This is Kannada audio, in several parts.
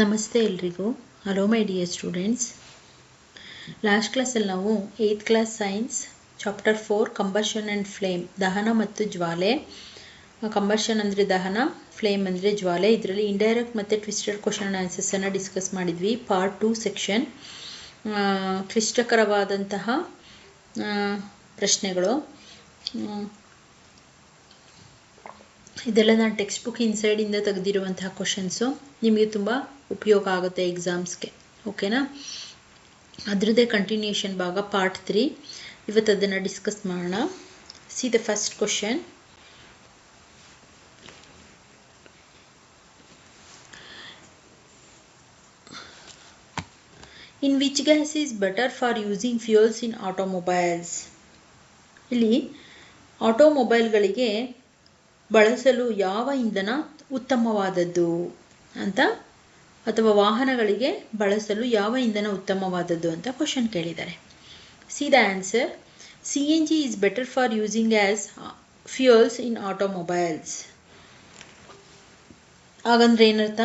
ನಮಸ್ತೆ ಎಲ್ರಿಗೂ. Hello my dear students last ಕ್ಲಾಸಲ್ಲಿ ನಾವು eighth class science chapter four combustion and flame ದಹನ ಮತ್ತು ಜ್ವಾಲೆ. ಕಂಬರ್ಷನ್ ಅಂದರೆ ದಹನ ಫ್ಲೇಮ್ ಅಂದರೆ ಜ್ವಾಲೆ. ಇದರಲ್ಲಿ ಇಂಡೈರೆಕ್ಟ್ ಮತ್ತು ಟ್ವಿಸ್ಟೆಡ್ ಕ್ವಶನ್ ಆನ್ಸರ್ಸನ್ನು ಡಿಸ್ಕಸ್ ಮಾಡಿದ್ವಿ. ಪಾರ್ಟ್ ಟು ಸೆಕ್ಷನ್ ಕ್ಲಿಷ್ಟಕರವಾದಂತಹ ಪ್ರಶ್ನೆಗಳು. ಇದೆಲ್ಲ ನಾನು ಟೆಕ್ಸ್ಟ್ ಬುಕ್ ಇನ್ಸೈಡಿಂದ ತೆಗೆದಿರುವಂತಹ ಕ್ವಶನ್ಸು ನಿಮಗೆ ತುಂಬ ಉಪಯೋಗ ಆಗುತ್ತೆ ಎಕ್ಸಾಮ್ಸ್ಗೆ ಓಕೆನಾ ಅದರದ್ದೇ ಕಂಟಿನ್ಯೂಷನ್ ಭಾಗ ಪಾರ್ಟ್ ತ್ರೀ ಇವತ್ತು ಅದನ್ನು ಡಿಸ್ಕಸ್ ಮಾಡೋಣ. See the first question in which gas is better for using fuels in automobiles ಇಲ್ಲಿ ಆಟೋಮೊಬೈಲ್ಗಳಿಗೆ ಬಳಸಲು ಯಾವ ಇಂಧನ ಉತ್ತಮವಾದದ್ದು ಅಂತ, ಅಥವಾ ವಾಹನಗಳಿಗೆ ಬಳಸಲು ಯಾವ ಇಂಧನ ಉತ್ತಮವಾದದ್ದು ಅಂತ ಕ್ವಶನ್ ಕೇಳಿದ್ದಾರೆ. See the answer C N G is better for using as fuels in automobiles ಹಾಗಂದ್ರೆ ಏನರ್ಥ?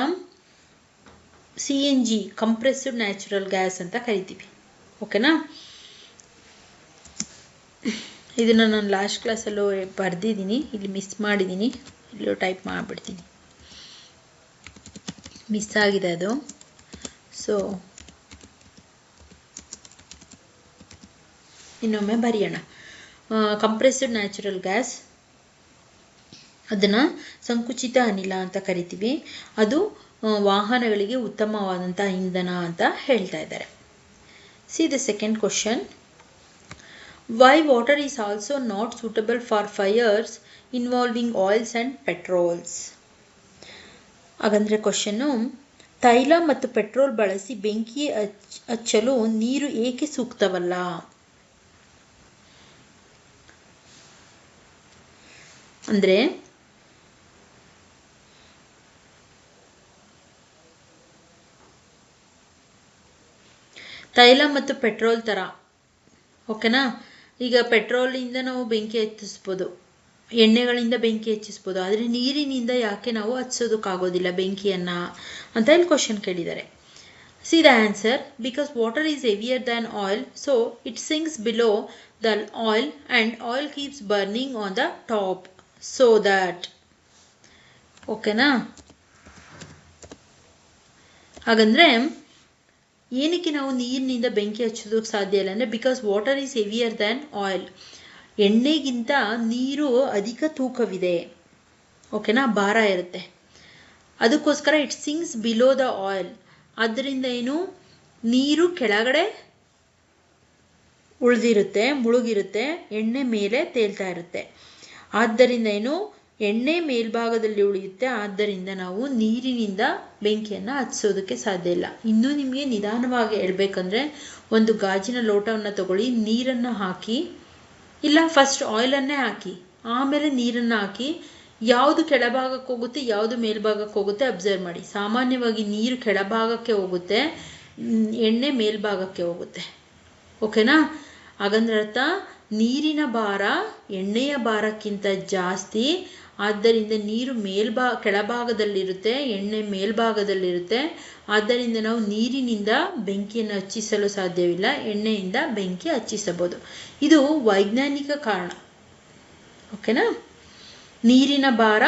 C N G compressed natural gas ಅಂತ ಕರಿತೀವಿ. ಓಕೆನಾ ಇದನ್ನು ನಾನು ಲಾಸ್ಟ್ ಕ್ಲಾಸಲ್ಲೂ ಬರೆದಿದ್ದೀನಿ. ಇಲ್ಲಿ ಮಿಸ್ ಮಾಡಿದ್ದೀನಿ. ಇಲ್ಲೂ ಟೈಪ್ ಮಾಡಿಬಿಡ್ತೀನಿ. ಮಿಸ್ ಆಗಿದೆ ಅದು. ಸೊ ಇನ್ನೊಮ್ಮೆ ಬರೆಯೋಣ. ಕಂಪ್ರೆಸ್ಡ್ ನ್ಯಾಚುರಲ್ ಗ್ಯಾಸ್ ಅದನ್ನು ಸಂಕುಚಿತ ಅನಿಲ ಅಂತ ಕರಿತೀವಿ. ಅದು ವಾಹನಗಳಿಗೆ ಉತ್ತಮವಾದಂಥ ಇಂಧನ ಅಂತ ಹೇಳ್ತಾ ಇದ್ದಾರೆ. See the second question why water is also not suitable for fires involving oils and petrols. ಹಾಗಂದ್ರೆ ಕ್ವಶನ್ನು ತೈಲ ಮತ್ತು ಪೆಟ್ರೋಲ್ ಬಳಸಿ ಬೆಂಕಿ ಹಚ್ ಹಚ್ಚಲು ನೀರು ಏಕೆ ಸೂಕ್ತವಲ್ಲ? ಅಂದ್ರೆ, ತೈಲ ಮತ್ತು ಪೆಟ್ರೋಲ್ ಥರ ಓಕೆನಾ ಈಗ ಪೆಟ್ರೋಲಿಂದ ನಾವು ಬೆಂಕಿ ಹೆಚ್ಚಿಸ್ಬೋದು ಎಣ್ಣೆಗಳಿಂದ ಬೆಂಕಿ ಹೆಚ್ಚಿಸ್ಬೋದು ಆದರೆ ನೀರಿನಿಂದ ಯಾಕೆ ನಾವು ಹಚ್ಚೋದಕ್ಕಾಗೋದಿಲ್ಲ ಬೆಂಕಿಯನ್ನು ಅಂತ ಇಲ್ಲಿ ಕ್ವಶನ್ ಕೇಳಿದ್ದಾರೆ. See the answer because water is heavier than oil so it sinks below the oil and oil keeps burning on the top so that ಓಕೆನಾ ಹಾಗಂದ್ರೆ ಏನಕ್ಕೆ ನಾವು ನೀರಿನಿಂದ ಬೆಂಕಿ ಹಚ್ಚೋದಕ್ಕೆ ಸಾಧ್ಯ ಇಲ್ಲ ಅಂದರೆ because water is heavier than oil ಎಣ್ಣೆಗಿಂತ ನೀರು ಅಧಿಕ ತೂಕವಿದೆ. ಓಕೆನಾ ಭಾರ ಇರುತ್ತೆ. ಅದಕ್ಕೋಸ್ಕರ it sinks below the oil ಅದರಿಂದ ಏನು? ನೀರು ಕೆಳಗಡೆ ಉಳಿದಿರುತ್ತೆ, ಮುಳುಗಿರುತ್ತೆ, ಎಣ್ಣೆ ಮೇಲೆ ತೇಲ್ತಾ ಇರುತ್ತೆ. ಆದ್ದರಿಂದ ಏನು? ಎಣ್ಣೆ ಮೇಲ್ಭಾಗದಲ್ಲಿ ಉಳಿಯುತ್ತೆ, ಆದ್ದರಿಂದ ನಾವು ನೀರಿನಿಂದ ಬೆಂಕಿಯನ್ನು ಹಚ್ಚೋದಕ್ಕೆ ಸಾಧ್ಯ ಇಲ್ಲ. ಇನ್ನೂ ನಿಮಗೆ ನಿಧಾನವಾಗಿ ಹೇಳ್ಬೇಕಂದ್ರೆ, ಒಂದು ಗಾಜಿನ ಲೋಟವನ್ನು ತಗೊಳ್ಳಿ, ನೀರನ್ನು ಹಾಕಿ, ಇಲ್ಲ ಫಸ್ಟ್ ಆಯಿಲನ್ನೇ ಹಾಕಿ, ಆಮೇಲೆ ನೀರನ್ನು ಹಾಕಿ, ಯಾವುದು ಕೆಳಭಾಗಕ್ಕೆ ಹೋಗುತ್ತೆ, ಯಾವುದು ಮೇಲ್ಭಾಗಕ್ಕೆ ಹೋಗುತ್ತೆ ಅಬ್ಸರ್ವ್ ಮಾಡಿ. ಸಾಮಾನ್ಯವಾಗಿ ನೀರು ಕೆಳಭಾಗಕ್ಕೆ ಹೋಗುತ್ತೆ ಎಣ್ಣೆ ಮೇಲ್ಭಾಗಕ್ಕೆ ಹೋಗುತ್ತೆ. ಓಕೆನಾ? ಹಾಗಂದ್ರೆ ಅರ್ಥ, ನೀರಿನ ಭಾರ ಎಣ್ಣೆಯ ಭಾರಕ್ಕಿಂತ ಜಾಸ್ತಿ ಆದ್ದರಿಂದ ನೀರು ಮೇಲ್ಭಾ, ಕೆಳಭಾಗದಲ್ಲಿರುತ್ತೆ, ಎಣ್ಣೆ ಮೇಲ್ಭಾಗದಲ್ಲಿರುತ್ತೆ. ಆದ್ದರಿಂದ ನಾವು ನೀರಿನಿಂದ ಬೆಂಕಿಯನ್ನು ಹಚ್ಚಿಸಲು ಸಾಧ್ಯವಿಲ್ಲ, ಎಣ್ಣೆಯಿಂದ ಬೆಂಕಿ ಹಚ್ಚಿಸಬಹುದು. ಇದು ವೈಜ್ಞಾನಿಕ ಕಾರಣ. ಓಕೆನಾ? ನೀರಿನ ಭಾರ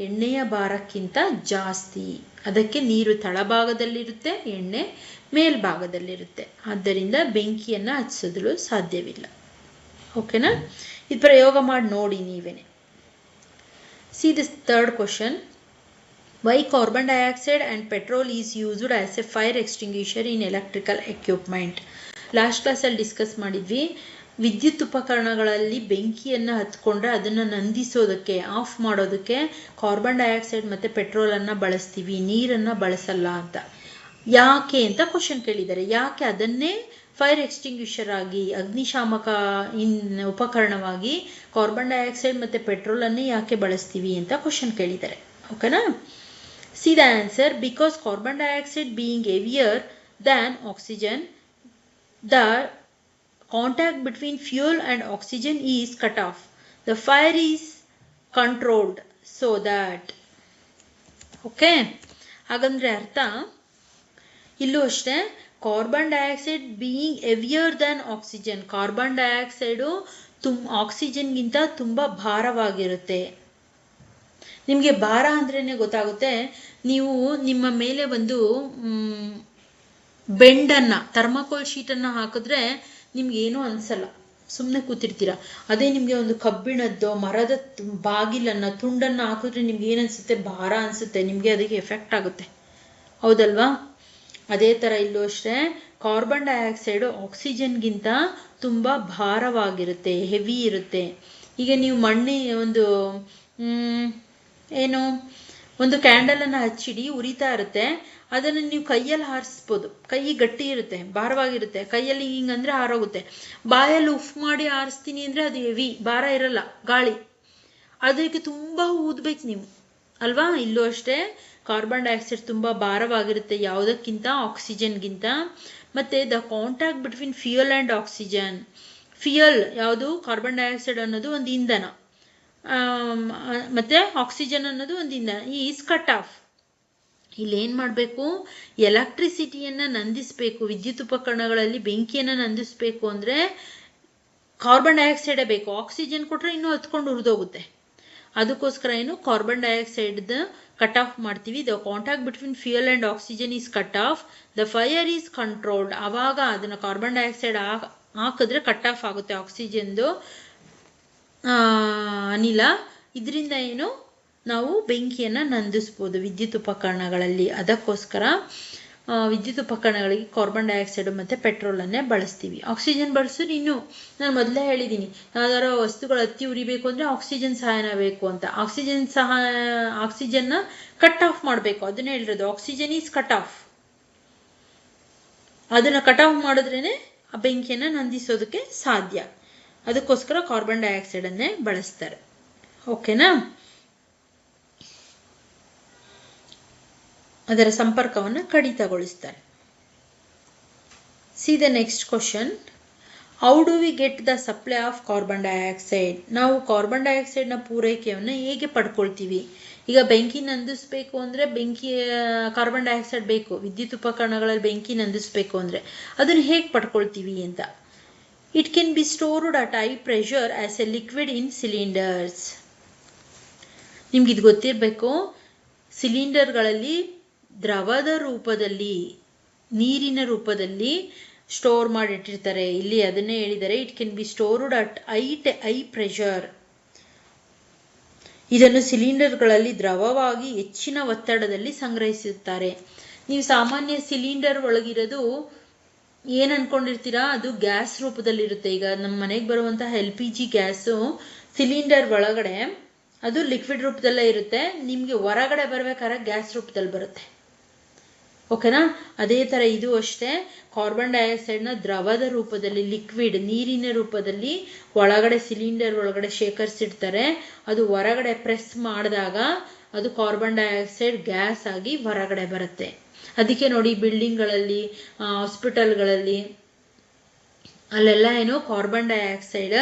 ಎಣ್ಣೆಯ ಭಾರಕ್ಕಿಂತ ಜಾಸ್ತಿ. ಅದಕ್ಕೆ ನೀರು ತಳಭಾಗದಲ್ಲಿರುತ್ತೆ, ಎಣ್ಣೆ ಮೇಲ್ಭಾಗದಲ್ಲಿರುತ್ತೆ. ಆದ್ದರಿಂದ ಬೆಂಕಿಯನ್ನು ಹಚ್ಚಿಸಲು ಸಾಧ್ಯವಿಲ್ಲ. ಓಕೆನಾ? ಇದು ಪ್ರಯೋಗ ಮಾಡಿ ನೋಡಿ ನೀವೇನೆ. See this third question Why carbon dioxide and petrol is used as a fire in in electrical equipment last ಕ್ಲಾಸಲ್ಲಿ ಡಿಸ್ಕಸ್ ಮಾಡಿದ್ವಿ. ವಿದ್ಯುತ್ ಉಪಕರಣಗಳಲ್ಲಿ ಬೆಂಕಿಯನ್ನು ಹತ್ಕೊಂಡ್ರೆ ಅದನ್ನು ನಂದಿಸೋದಕ್ಕೆ ಆಫ್ ಮಾಡೋದಕ್ಕೆ ಕಾರ್ಬನ್ ಡೈಆಕ್ಸೈಡ್ ಮತ್ತು ಪೆಟ್ರೋಲನ್ನು ಬಳಸ್ತೀವಿ, ನೀರನ್ನು ಬಳಸಲ್ಲ ಅಂತ. ಯಾಕೆ ಅಂತ ಕ್ವಶನ್ ಕೇಳಿದ್ದಾರೆ. ಯಾಕೆ ಅದನ್ನೇ ಫೈರ್ ಎಕ್ಸ್ಟಿಂಗ್ವಿಷರ್ ಆಗಿ, ಅಗ್ನಿಶಾಮಕ ಇನ್ ಉಪಕರಣವಾಗಿ ಕಾರ್ಬನ್ ಡೈಆಕ್ಸೈಡ್ ಮತ್ತು ಪೆಟ್ರೋಲನ್ನೇ ಯಾಕೆ ಬಳಸ್ತೀವಿ ಅಂತ ಕ್ವಶನ್ ಕೇಳಿದ್ದಾರೆ. ಓಕೆನಾ see the answer because carbon dioxide being heavier than oxygen the contact between fuel and oxygen is cut off the fire is controlled so that okay ಹಾಗಂದ್ರೆ ಅರ್ಥ? ಇಲ್ಲೂ ಅಷ್ಟೇ carbon dioxide being heavier than oxygen carbon dioxide ತುಮ್ ಆಕ್ಸಿಜನ್ಗಿಂತ ತುಂಬ ಭಾರವಾಗಿರುತ್ತೆ. ನಿಮಗೆ ಭಾರ ಅಂದ್ರೇ ಗೊತ್ತಾಗುತ್ತೆ, ನೀವು ನಿಮ್ಮ ಮೇಲೆ ಒಂದು ಬೆಂಡನ್ನು, ಥರ್ಮಾಕೋಲ್ ಶೀಟನ್ನು ಹಾಕಿದ್ರೆ ನಿಮ್ಗೆ ಏನೂ ಅನಿಸಲ್ಲ. ಸುಮ್ಮನೆ ಕೂತಿರ್ತೀರ. ಅದೇ ನಿಮಗೆ ಒಂದು ಕಬ್ಬಿಣದ್ದು, ಮರದ ಬಾಗಿಲನ್ನು, ತುಂಡನ್ನು ಹಾಕಿದ್ರೆ ನಿಮ್ಗೆ ಅನಿಸುತ್ತೆ? ಭಾರ ಅನಿಸುತ್ತೆ. ನಿಮಗೆ ಅದಕ್ಕೆ ಎಫೆಕ್ಟ್ ಆಗುತ್ತೆ. ಹೌದಲ್ವಾ? ಅದೇ ಥರ ಇಲ್ಲೂ ಅಷ್ಟೇ ಕಾರ್ಬನ್ ಡೈಆಕ್ಸೈಡು ಆಕ್ಸಿಜನ್ಗಿಂತ ತುಂಬ ಭಾರವಾಗಿರುತ್ತೆ, ಹೆವಿ ಇರುತ್ತೆ. ಈಗ ನೀವು ಮಣ್ಣಿ ಒಂದು ಏನು, ಒಂದು ಕ್ಯಾಂಡಲನ್ನು ಹಚ್ಚಿಡಿ, ಉರಿತಾ ಇರುತ್ತೆ. ಅದನ್ನು ನೀವು ಕೈಯಲ್ಲಿ ಹಾರಿಸ್ಬೋದು. ಕೈ ಗಟ್ಟಿ ಇರುತ್ತೆ, ಭಾರವಾಗಿರುತ್ತೆ. ಕೈಯಲ್ಲಿ ಹಿಂಗಂದ್ರೆ ಹಾರೋಗುತ್ತೆ. ಬಾಯಲ್ಲಿ ಉಫ್ ಮಾಡಿ ಹಾರಿಸ್ತೀನಿ ಅಂದರೆ ಅದು ಹೆವಿ, ಭಾರ ಇರಲ್ಲ, ಗಾಳಿ. ಅದಕ್ಕೆ ತುಂಬ ಊದ್ಬೇಕು ನೀವು. ಅಲ್ವಾ? ಇಲ್ಲೂ ಅಷ್ಟೇ, ಕಾರ್ಬನ್ ಡೈಆಕ್ಸೈಡ್ ತುಂಬ ಭಾರವಾಗಿರುತ್ತೆ ಯಾವುದಕ್ಕಿಂತ? ಆಕ್ಸಿಜನ್ಗಿಂತ. ಮತ್ತು the contact between fuel and oxygen fuel ಯಾವುದು? ಕಾರ್ಬನ್ ಡೈಆಕ್ಸೈಡ್ ಅನ್ನೋದು ಒಂದು ಇಂಧನ. ಮತ್ತು ಆಕ್ಸಿಜನ್ ಅನ್ನೋದು ಒಂದು ಇಂಧನ. ಈ ಈಸ್ ಕಟ್ ಆಫ್ ಇಲ್ಲಿ ಏನು ಮಾಡಬೇಕು? ಎಲೆಕ್ಟ್ರಿಸಿಟಿಯನ್ನು ನಂದಿಸಬೇಕು. ವಿದ್ಯುತ್ ಉಪಕರಣಗಳಲ್ಲಿ ಬೆಂಕಿಯನ್ನು ನಂದಿಸಬೇಕು ಅಂದರೆ ಕಾರ್ಬನ್ ಡೈಆಕ್ಸೈಡೇ ಬೇಕು. ಆಕ್ಸಿಜನ್ ಕೊಟ್ಟರೆ ಇನ್ನೂ ಹತ್ಕೊಂಡು ಉರಿದೋಗುತ್ತೆ. ಅದಕ್ಕೋಸ್ಕರ ಏನು? ಕಾರ್ಬನ್ ಡೈಆಕ್ಸೈಡ್ದ ಕಟ್ ಆಫ್ ಮಾಡ್ತೀವಿ. The contact between fuel and oxygen is cut off the fire is controlled ಆವಾಗ ಅದನ್ನು ಕಾರ್ಬನ್ ಡೈಆಕ್ಸೈಡ್ ಹಾಕಿದ್ರೆ ಕಟ್ ಆಫ್ ಆಗುತ್ತೆ ಆಕ್ಸಿಜನ್ದು ಅನಿಲ. ಇದರಿಂದ ಏನು? ನಾವು ಬೆಂಕಿಯನ್ನು ನಂದಿಸ್ಬೋದು ವಿದ್ಯುತ್ ಉಪಕರಣಗಳಲ್ಲಿ. ಅದಕ್ಕೋಸ್ಕರ ವಿದ್ಯುತ್ ಉಪಕರಣಗಳಿಗೆ ಕಾರ್ಬನ್ ಡೈಆಕ್ಸೈಡ್ ಮತ್ತು ಪೆಟ್ರೋಲನ್ನೇ ಬಳಸ್ತೀವಿ. ಆಕ್ಸಿಜನ್ ಬಳಸಿದ್ರೆ ಇನ್ನು ನಾನು ಮೊದಲೇ ಹೇಳಿದ್ದೀನಿ ಯಾವ್ದಾರ ವಸ್ತುಗಳು ಹತ್ತಿ ಉರಿಬೇಕು ಅಂದರೆ ಆಕ್ಸಿಜನ್ ಸಹಾಯನ ಬೇಕು ಅಂತ. ಆಕ್ಸಿಜನ್ ಸಹಾಯ ಆಕ್ಸಿಜನ್ನ ಕಟ್ ಆಫ್ ಮಾಡಬೇಕು. ಅದನ್ನೇ ಹೇಳಿರೋದು. ಆಕ್ಸಿಜನ್ ಈಸ್ ಕಟ್ ಆಫ್ ಅದನ್ನು ಕಟ್ ಆಫ್ ಮಾಡಿದ್ರೇ ಆ ಬೆಂಕಿಯನ್ನು ನಂದಿಸೋದಕ್ಕೆ ಸಾಧ್ಯ. ಅದಕ್ಕೋಸ್ಕರ ಕಾರ್ಬನ್ ಡೈಆಕ್ಸೈಡನ್ನೇ ಬಳಸ್ತಾರೆ. ಓಕೆನಾ ಅದರ ಸಂಪರ್ಕವನ್ನು ಕಡಿತಗೊಳಿಸ್ತಾರೆ see the next question how do we get the supply of carbon dioxide ನಾವು ಕಾರ್ಬನ್ ಡೈಆಕ್ಸೈಡ್ನ ಪೂರೈಕೆಯನ್ನು ಹೇಗೆ ಪಡ್ಕೊಳ್ತೀವಿ? ಈಗ ಬೆಂಕಿ ನಂದಿಸಬೇಕು ಅಂದರೆ ಬೆಂಕಿ ಕಾರ್ಬನ್ ಡೈಆಕ್ಸೈಡ್ ಬೇಕು. ವಿದ್ಯುತ್ ಉಪಕರಣಗಳಲ್ಲಿ ಬೆಂಕಿ ನಂದಿಸಬೇಕು ಅಂದರೆ ಅದನ್ನು ಹೇಗೆ ಪಡ್ಕೊಳ್ತೀವಿ ಅಂತ. It can be stored at high pressure as a liquid in cylinders ನಿಮ್ಗೆ ಇದು ಗೊತ್ತಿರಬೇಕು. ಸಿಲಿಂಡರ್ಗಳಲ್ಲಿ ದ್ರವದ ರೂಪದಲ್ಲಿ, ನೀರಿನ ರೂಪದಲ್ಲಿ ಸ್ಟೋರ್ ಮಾಡಿಟ್ಟಿರ್ತಾರೆ. ಇಲ್ಲಿ ಅದನ್ನೇ ಹೇಳಿದರೆ it can be stored at high ಟೆ high pressure ಇದನ್ನು ಸಿಲಿಂಡರ್ಗಳಲ್ಲಿ ದ್ರವವಾಗಿ ಹೆಚ್ಚಿನ ಒತ್ತಡದಲ್ಲಿ ಸಂಗ್ರಹಿಸುತ್ತಾರೆ. ನೀವು ಸಾಮಾನ್ಯ ಸಿಲಿಂಡರ್ ಒಳಗಿರೋದು ಏನು ಅನ್ಕೊಂಡಿರ್ತೀರಾ? ಅದು ಗ್ಯಾಸ್ ರೂಪದಲ್ಲಿರುತ್ತೆ. ಈಗ ನಮ್ಮ ಮನೆಗೆ ಬರುವಂತಹ L P G gas cylinder ಒಳಗಡೆ ಅದು ಲಿಕ್ವಿಡ್ ರೂಪದಲ್ಲೇ ಇರುತ್ತೆ. ನಿಮಗೆ ಹೊರಗಡೆ ಬರಬೇಕಾದ್ರೆ ಗ್ಯಾಸ್ ರೂಪದಲ್ಲಿ ಬರುತ್ತೆ. ಓಕೆನಾ? ಅದೇ ಥರ ಇದು ಅಷ್ಟೇ. ಕಾರ್ಬನ್ ಡೈಆಕ್ಸೈಡ್ನ ದ್ರವದ ರೂಪದಲ್ಲಿ ಲಿಕ್ವಿಡ್ ನೀರಿನ ರೂಪದಲ್ಲಿ ಒಳಗಡೆ ಸಿಲಿಂಡರ್ ಒಳಗಡೆ ಶೇಖರಿಸಿಡ್ತಾರೆ ಅದು ಹೊರಗಡೆ ಪ್ರೆಸ್ ಮಾಡಿದಾಗ ಅದು ಕಾರ್ಬನ್ ಡೈಆಕ್ಸೈಡ್ ಗ್ಯಾಸ್ ಆಗಿ ಹೊರಗಡೆ ಬರುತ್ತೆ. ಅದಕ್ಕೆ ನೋಡಿ ಬಿಲ್ಡಿಂಗ್ಗಳಲ್ಲಿ ಹಾಸ್ಪಿಟಲ್ಗಳಲ್ಲಿ ಅಲ್ಲೆಲ್ಲ ಏನು ಕಾರ್ಬನ್ ಡೈಆಕ್ಸೈಡ್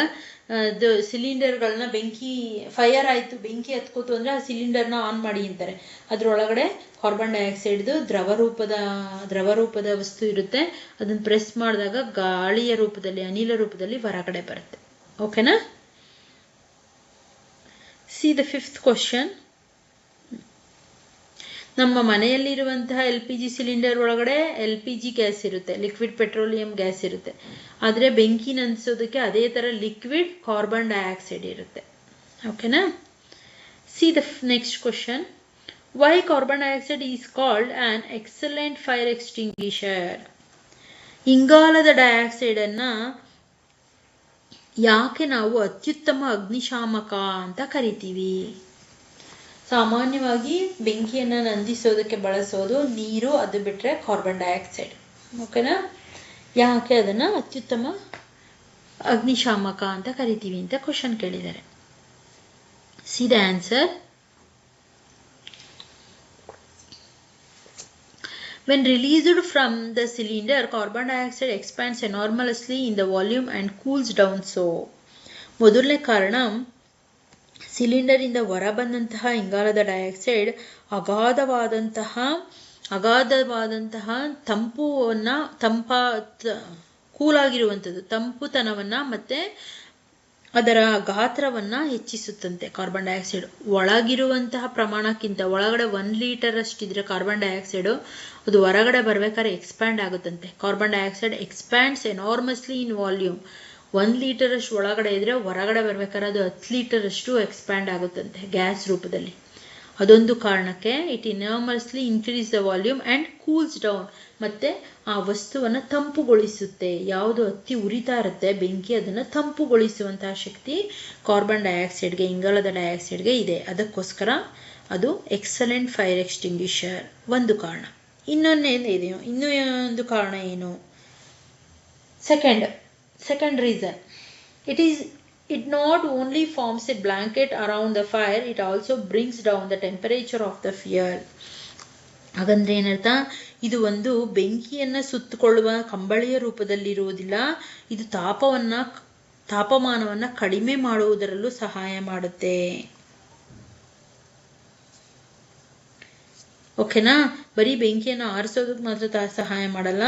ಸಿಲಿಂಡರ್ಗಳನ್ನ ಬೆಂಕಿ ಫೈರ್ ಆಯಿತು, ಬೆಂಕಿ ಹತ್ಕೋತು ಅಂದರೆ ಆ ಸಿಲಿಂಡರ್ನ ಆನ್ ಮಾಡಿ ಅಂತಾರೆ. ಅದರೊಳಗಡೆ ಕಾರ್ಬನ್ ಡೈಆಕ್ಸೈಡ್ದು ದ್ರವ ರೂಪದ ದ್ರವ ರೂಪದ ವಸ್ತು ಇರುತ್ತೆ. ಅದನ್ನು ಪ್ರೆಸ್ ಮಾಡಿದಾಗ ಗಾಳಿಯ ರೂಪದಲ್ಲಿ, ಅನಿಲ ರೂಪದಲ್ಲಿ ಹೊರಗಡೆ ಬರುತ್ತೆ. ಓಕೆನಾ ಸಿ ದ ಫಿಫ್ತ್ ಕ್ವಶನ್ ನಮ್ಮ ಮನೆಯಲ್ಲಿರುವಂತಹ ಎಲ್ ಪಿ ಜಿ ಸಿಲಿಂಡರ್ ಒಳಗಡೆ ಎಲ್ ಪಿ ಜಿ ಗ್ಯಾಸ್ ಇರುತ್ತೆ, ಲಿಕ್ವಿಡ್ ಪೆಟ್ರೋಲಿಯಂ ಗ್ಯಾಸ್ ಇರುತ್ತೆ. ಆದರೆ ಬೆಂಕಿ ನಂದಿಸೋದಕ್ಕೆ ಅದೇ ಥರ ಲಿಕ್ವಿಡ್ ಕಾರ್ಬನ್ ಡೈಆಕ್ಸೈಡ್ ಇರುತ್ತೆ. ಓಕೆನಾ see the next question why carbon dioxide is called an excellent fire extinguisher ಇಂಗಾಲದ ಡೈಆಕ್ಸೈಡನ್ನು ಯಾಕೆ ನಾವು ಅತ್ಯುತ್ತಮ ಅಗ್ನಿಶಾಮಕ ಅಂತ ಕರಿತೀವಿ? ಸಾಮಾನ್ಯವಾಗಿ ಬೆಂಕಿಯನ್ನು ನಂದಿಸೋದಕ್ಕೆ ಬಳಸೋದು ನೀರು ಅದು ಬಿಟ್ಟರೆ ಕಾರ್ಬನ್ ಡೈಆಕ್ಸೈಡ್ ಓಕೆನಾ ಯಾಕೆ ಅದನ್ನು ಅತ್ಯುತ್ತಮ ಅಗ್ನಿಶಾಮಕ ಅಂತ ಕರಿತೀವಿ ಅಂತ ಕ್ವಶನ್ ಕೇಳಿದ್ದಾರೆ. See the answer When released from the cylinder, carbon dioxide expands enormously in the volume and cools down. So. ಮೊದಲನೇ ಕಾರಣ ಸಿಲಿಂಡರಿಂದ ಹೊರಬಂದಂತಹ ಇಂಗಾಲದ ಡೈಆಕ್ಸೈಡ್ ಅಗಾಧವಾದಂತಹ ಅಗಾಧವಾದಂತಹ ತಂಪುವನ್ನು ತಂಪ ಕೂಲಾಗಿರುವಂಥದ್ದು. ತಂಪುತನವನ್ನು ಮತ್ತು ಅದರ ಗಾತ್ರವನ್ನು ಹೆಚ್ಚಿಸುತ್ತಂತೆ ಕಾರ್ಬನ್ ಡೈಆಕ್ಸೈಡ್. ಒಳಗಿರುವಂತಹ ಪ್ರಮಾಣಕ್ಕಿಂತ ಒಳಗಡೆ ಒನ್ ಲೀಟರ್ ಅಷ್ಟಿದ್ರೆ ಕಾರ್ಬನ್ ಡೈಆಕ್ಸೈಡು ಅದು ಹೊರಗಡೆ ಬರಬೇಕಾದ್ರೆ expand ಆಗುತ್ತಂತೆ. Carbon dioxide expands enormously in volume ಒಂದು ಲೀಟರ್ ಅಷ್ಟು ಒಳಗಡೆ ಇದ್ರೆ ಹೊರಗಡೆ ಬರ್ಬೇಕಾದ್ರೆ ಅದು ಹತ್ತು ಲೀಟರ್ ಅಷ್ಟು ಎಕ್ಸ್ಪ್ಯಾಂಡ್ ಆಗುತ್ತಂತೆ ಗ್ಯಾಸ್ ರೂಪದಲ್ಲಿ. ಅದೊಂದು ಕಾರಣಕ್ಕೆ it enormously increase the volume and cools down ಮತ್ತು ಆ ವಸ್ತುವನ್ನು ತಂಪುಗೊಳಿಸುತ್ತೆ. ಯಾವುದು ಅತಿ ಉರಿತಾ ಇರುತ್ತೆ, ಬೆಂಕಿ ಅದನ್ನು ತಂಪುಗೊಳಿಸುವಂತಹ ಶಕ್ತಿ ಕಾರ್ಬನ್ ಡೈಆಕ್ಸೈಡ್ಗೆ ಇಂಗಾಲದ ಡೈಆಕ್ಸೈಡ್ಗೆ ಇದೆ. ಅದಕ್ಕೋಸ್ಕರ ಅದು ಎಕ್ಸಲೆಂಟ್ ಫೈರ್ ಎಕ್ಸ್ಟಿಂಗ್ವಿಷರ್ ಒಂದು ಕಾರಣ. ಇನ್ನೊಂದೇನು ಇನ್ನೊಂದೇನಿದೆಯೋ ಇನ್ನೂ ಒಂದು ಕಾರಣ ಏನು? Second second reason it is it not only forms a blanket around the fire, it also brings down the temperature of the fuel. ಹಾಗಂದ್ರೆ ಏನರ್ಥ? ಇದು ಒಂದು ಬೆಂಕಿಯನ್ನು ಸುತ್ತಕೊಳ್ಳುವ ಕಂಬಳಿಯ ರೂಪದಲ್ಲಿರುವುದಿಲ್ಲ. ಇದು ತಾಪವನ್ನು, ತಾಪಮಾನವನ್ನು ಕಡಿಮೆ ಮಾಡುವುದರಲ್ಲೂ ಸಹಾಯ ಮಾಡುತ್ತೆ. ಓಕೆನಾ ಬರೀ ಬೆಂಕಿಯನ್ನು ಆರಿಸೋದಕ್ಕೆ ಮಾತ್ರ ಸಹಾಯ ಮಾಡಲ್ಲ.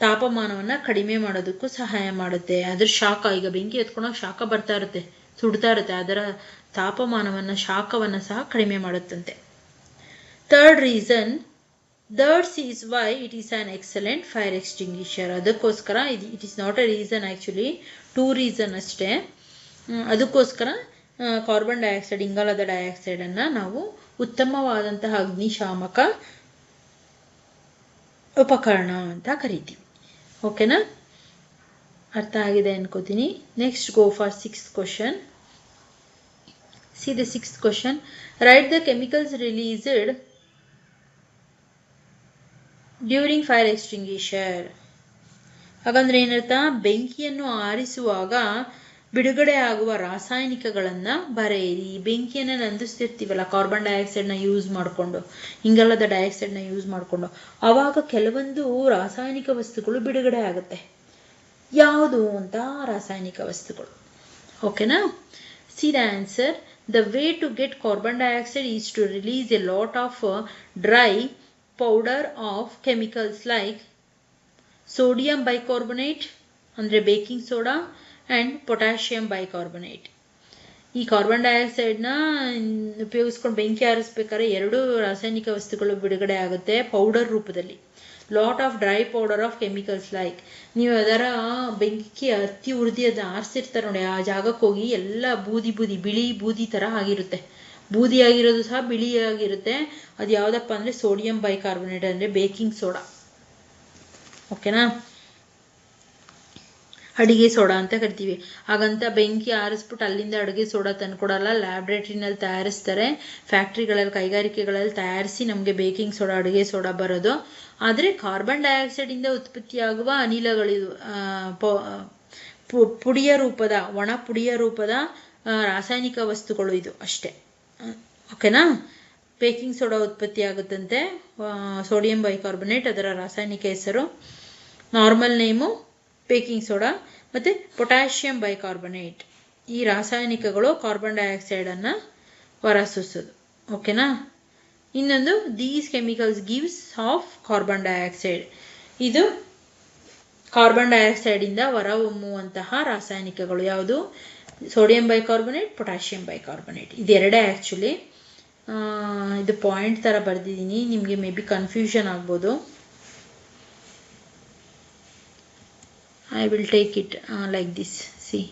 ತಾಪಮಾನವನ್ನು ಕಡಿಮೆ ಮಾಡೋದಕ್ಕೂ ಸಹಾಯ ಮಾಡುತ್ತೆ. ಅದ್ರ ಶಾಖ, ಈಗ ಬೆಂಕಿ ಎತ್ಕೊಂಡಾಗ ಶಾಖ ಬರ್ತಾ ಇರುತ್ತೆ, ಸುಡ್ತಾ ಇರುತ್ತೆ. ಅದರ ತಾಪಮಾನವನ್ನು, ಶಾಖವನ್ನು ಸಹ ಕಡಿಮೆ ಮಾಡುತ್ತಂತೆ. Third reason thirds is why it is an excellent fire extinguisher ಅದಕ್ಕೋಸ್ಕರ ಇದು it is not a reason actually two reason ಅಷ್ಟೇ. ಅದಕ್ಕೋಸ್ಕರ ಕಾರ್ಬನ್ ಡೈಆಕ್ಸೈಡ್ ಇಂಗಾಲದ ಡೈಆಕ್ಸೈಡನ್ನು ನಾವು ಉತ್ತಮವಾದಂತಹ ಅಗ್ನಿಶಾಮಕ ಉಪಕರಣ ಅಂತ ಕರಿತೀವಿ. ಓಕೆನಾ ಅರ್ಥ ಆಗಿದೆ ಅನ್ಕೋತೀನಿ. Next go for six question see the six question write the chemicals released during fire extinguisher ಹಾಗಂದ್ರೆ ಏನರ್ಥ? ಬೆಂಕಿಯನ್ನು ಆರಿಸುವಾಗ ಬಿಡುಗಡೆ ಆಗುವ ರಾಸಾಯನಿಕಗಳನ್ನು ಬರೆಯಿರಿ. ಬೆಂಕಿಯನ್ನು ನಂದಿಸ್ತಿರ್ತೀವಲ್ಲ ಕಾರ್ಬನ್ ಡೈಆಕ್ಸೈಡ್ನ ಯೂಸ್ ಮಾಡಿಕೊಂಡು. ಇಂಗಾಲದ ಡೈಆಕ್ಸೈಡ್ನ ಯೂಸ್ ಮಾಡಿಕೊಂಡು. ಆವಾಗ ಕೆಲವೊಂದು ರಾಸಾಯನಿಕ ವಸ್ತುಗಳು ಬಿಡುಗಡೆ ಆಗುತ್ತೆ. ಯಾವುದು ಅಂತ? ರಾಸಾಯನಿಕ ವಸ್ತುಗಳು. ಓಕೆನಾ see the answer the way to get carbon dioxide is to release a lot of dry powder of chemicals like sodium bicarbonate ಅಂದರೆ baking soda and potassium bicarbonate ಈ ಕಾರ್ಬನ್ ಡೈಆಕ್ಸೈಡ್ನ ಉಪಯೋಗಿಸ್ಕೊಂಡು ಬೆಂಕಿ ಆರಿಸ್ಬೇಕಾದ್ರೆ ಎರಡು ರಾಸಾಯನಿಕ ವಸ್ತುಗಳು ಬಿಡುಗಡೆ ಆಗುತ್ತೆ ಪೌಡರ್ ರೂಪದಲ್ಲಿ. Lot of dry powder of chemicals like ನೀವು ಅದರ ಬೆಂಕಿ ಹತ್ತಿ ಉರಿದಿ ಅದನ್ನ ಆರಿಸಿರ್ತಾರೆ ನೋಡಿ, ಆ ಜಾಗಕ್ಕೆ ಹೋಗಿ ಎಲ್ಲ ಬೂದಿ ಬೂದಿ, ಬಿಳಿ ಬೂದಿ ಥರ ಆಗಿರುತ್ತೆ. ಬೂದಿ ಆಗಿರೋದು ಸಹ ಬಿಳಿಯಾಗಿರುತ್ತೆ ಅದು ಯಾವುದಪ್ಪ ಅಂದರೆ ಸೋಡಿಯಂ ಬೈಕಾರ್ಬೊನೇಟ್ ಅಂದರೆ ಬೇಕಿಂಗ್ ಸೋಡಾ ಓಕೆನಾ ಅಡಿಗೆ ಸೋಡಾ ಅಂತ ಕರಿತೀವಿ. ಹಾಗಂತ ಬೆಂಕಿ ಆರಿಸ್ಬಿಟ್ಟು ಅಲ್ಲಿಂದ ಅಡುಗೆ ಸೋಡಾ ತಂದುಕೊಡಲ್ಲ ಲ್ಯಾಬ್ರೇಟ್ರಿನಲ್ಲಿ ತಯಾರಿಸ್ತಾರೆ. ಫ್ಯಾಕ್ಟ್ರಿಗಳಲ್ಲಿ, ಕೈಗಾರಿಕೆಗಳಲ್ಲಿ ತಯಾರಿಸಿ ನಮಗೆ ಬೇಕಿಂಗ್ ಸೋಡಾ, ಅಡುಗೆ ಸೋಡಾ ಬರೋದು. ಆದರೆ ಕಾರ್ಬನ್ ಡೈಆಕ್ಸೈಡಿಂದ ಉತ್ಪತ್ತಿಯಾಗುವ ಅನಿಲಗಳಿದು ಪುಡಿಯ ರೂಪದ, ಒಣ ಪುಡಿಯ ರೂಪದ ರಾಸಾಯನಿಕ ವಸ್ತುಗಳು ಇದು ಅಷ್ಟೇ. ಓಕೆನಾ? ಬೇಕಿಂಗ್ ಸೋಡಾ ಉತ್ಪತ್ತಿ ಆಗುತ್ತಂತೆ ಸೋಡಿಯಂ ಬೈಕಾರ್ಬೊನೇಟ್ ಅದರ ರಾಸಾಯನಿಕ ಹೆಸರು. ನಾರ್ಮಲ್ ನೇಮು ಬೇಕಿಂಗ್ ಸೋಡಾ, ಮತ್ತು ಪೊಟ್ಯಾಷಿಯಂ ಬೈಕಾರ್ಬನೇಟ್. ಈ ರಾಸಾಯನಿಕಗಳು ಕಾರ್ಬನ್ ಡೈಆಕ್ಸೈಡನ್ನು ಹೊರಸೂಸೋದು. ಓಕೆನಾ ಇನ್ನೊಂದು these chemicals gives off carbon dioxide ಇದು ಕಾರ್ಬನ್ ಡೈಆಕ್ಸೈಡಿಂದ ಹೊರಹೊಮ್ಮುವಂತಹ ರಾಸಾಯನಿಕಗಳು ಯಾವುದು? ಸೋಡಿಯಂ ಬೈಕಾರ್ಬನೇಟ್ ಪೊಟ್ಯಾಷಿಯಂ ಬೈಕಾರ್ಬನೇಟ್ ಇದೆರಡೇ ಆ್ಯಕ್ಚುಲಿ ಇದು ಪಾಯಿಂಟ್ ಥರ ಬರೆದಿದ್ದೀನಿ. ನಿಮಗೆ ಮೇ ಬಿ ಕನ್ಫ್ಯೂಷನ್ ಆಗ್ಬೋದು. I will take it uh, like this. See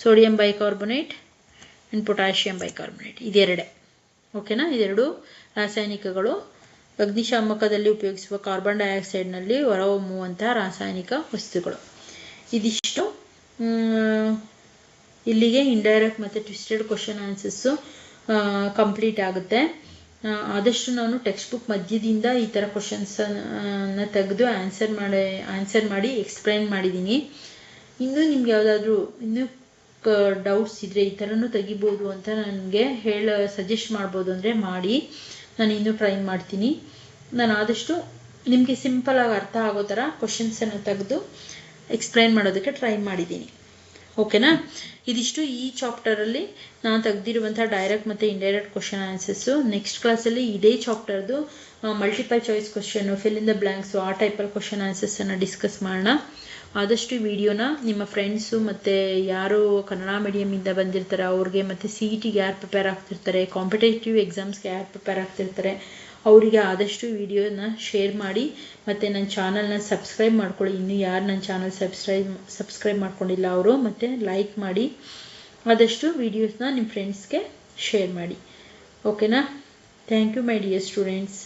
sodium bicarbonate and potassium bicarbonate. ಇದೆರಡೆ ಓಕೆನಾ ಇದೆರಡು ರಾಸಾಯನಿಕಗಳು. ಅಗ್ನಿಶಾಮಕದಲ್ಲಿ ಉಪಯೋಗಿಸುವ ಕಾರ್ಬನ್ ಡೈಆಕ್ಸೈಡ್ನಲ್ಲಿ ಹೊರಹೊಮ್ಮುವಂತಹ ರಾಸಾಯನಿಕ ವಸ್ತುಗಳು. ಇದಿಷ್ಟು. ಇಲ್ಲಿಗೆ ಇಂಡೈರೆಕ್ಟ್ ಮತ್ತು ಟ್ವಿಸ್ಟೆಡ್ ಕ್ವಶನ್ ಆನ್ಸರ್ಸು ಕಂಪ್ಲೀಟ್ ಆಗುತ್ತೆ. ಆದಷ್ಟು ನಾನು ಟೆಕ್ಸ್ಟ್ ಬುಕ್ ಮಧ್ಯದಿಂದ ಈ ಥರ ಕ್ವಶನ್ಸನ್ನು ತೆಗೆದು ಆನ್ಸರ್ ಮಾಡಿ ಆನ್ಸರ್ ಮಾಡಿ ಎಕ್ಸ್ಪ್ಲೈನ್ ಮಾಡಿದ್ದೀನಿ ಇನ್ನೂ ನಿಮ್ಗೆ ಯಾವುದಾದ್ರೂ, ಇನ್ನೂ ಡೌಟ್ಸ್ ಇದ್ದರೆ ಈ ಥರನೂ ತೆಗಿಬೋದು ಅಂತ ನನಗೆ ಹೇಳ ಸಜೆಸ್ಟ್ ಮಾಡ್ಬೋದು ಅಂದರೆ ಮಾಡಿ. ನಾನು ಇನ್ನೂ ಟ್ರೈ ಮಾಡ್ತೀನಿ. ನಾನು ಆದಷ್ಟು ನಿಮಗೆ ಆಗಿ ಅರ್ಥ ಆಗೋ ಥರ ಕ್ವಶನ್ಸನ್ನು ತೆಗೆದು ಎಕ್ಸ್ಪ್ಲೈನ್ ಮಾಡೋದಕ್ಕೆ ಟ್ರೈ ಮಾಡಿದ್ದೀನಿ ಓಕೆನಾ ಇದಿಷ್ಟು ಈ ಚಾಪ್ಟರಲ್ಲಿ ನಾನು ತೆಗೆದಿರುವಂಥ ಡೈರೆಕ್ಟ್ ಮತ್ತು ಇಂಡೈರೆಕ್ಟ್ ಕ್ವಶನ್ ಆನ್ಸರ್ಸು ನೆಕ್ಸ್ಟ್ ಕ್ಲಾಸಲ್ಲಿ ಇದೇ ಚಾಪ್ಟರ್ದು multiple choice question fill in the blanks ಆ ಟೈಪಲ್ಲಿ ಕ್ವಶನ್ ಆನ್ಸರ್ಸನ್ನು ಡಿಸ್ಕಸ್ ಮಾಡೋಣ. ಆದಷ್ಟು ವಿಡಿಯೋನ ನಿಮ್ಮ ಫ್ರೆಂಡ್ಸು ಮತ್ತು ಯಾರು ಕನ್ನಡ ಮೀಡಿಯಮಿಂದ ಬಂದಿರ್ತಾರೆ, ಅವ್ರಿಗೆ ಮತ್ತು ಸಿ ಇ ಟಿಗೆ ಯಾರು ಪ್ರಿಪೇರ್ ಆಗ್ತಿರ್ತಾರೆ ಕಾಂಪಿಟೇಟಿವ್ ಎಕ್ಸಾಮ್ಸ್ಗೆ ಯಾರು ಪ್ರಿಪೇರ್ ಆಗ್ತಿರ್ತಾರೆ ಅವರಿಗೆ ಆದಷ್ಟು ವಿಡಿಯೋನ ಶೇರ್ ಮಾಡಿ ಮತ್ತು ನನ್ನ ಚಾನಲ್ನ ಸಬ್ಸ್ಕ್ರೈಬ್ ಮಾಡ್ಕೊಳ್ಳಿ. ಇನ್ನೂ ಯಾರು ನನ್ನ ಚಾನಲ್ ಸಬ್ಸ್ಕ್ರೈಬ್ ಸಬ್ಸ್ಕ್ರೈಬ್ ಮಾಡ್ಕೊಂಡಿಲ್ಲ ಅವರು, ಮತ್ತು ಲೈಕ್ ಮಾಡಿ, ಆದಷ್ಟು ವಿಡಿಯೋಸ್ನ ನಿಮ್ಮ ಫ್ರೆಂಡ್ಸ್ಗೆ ಶೇರ್ ಮಾಡಿ. ಓಕೆನಾ thank you my dear students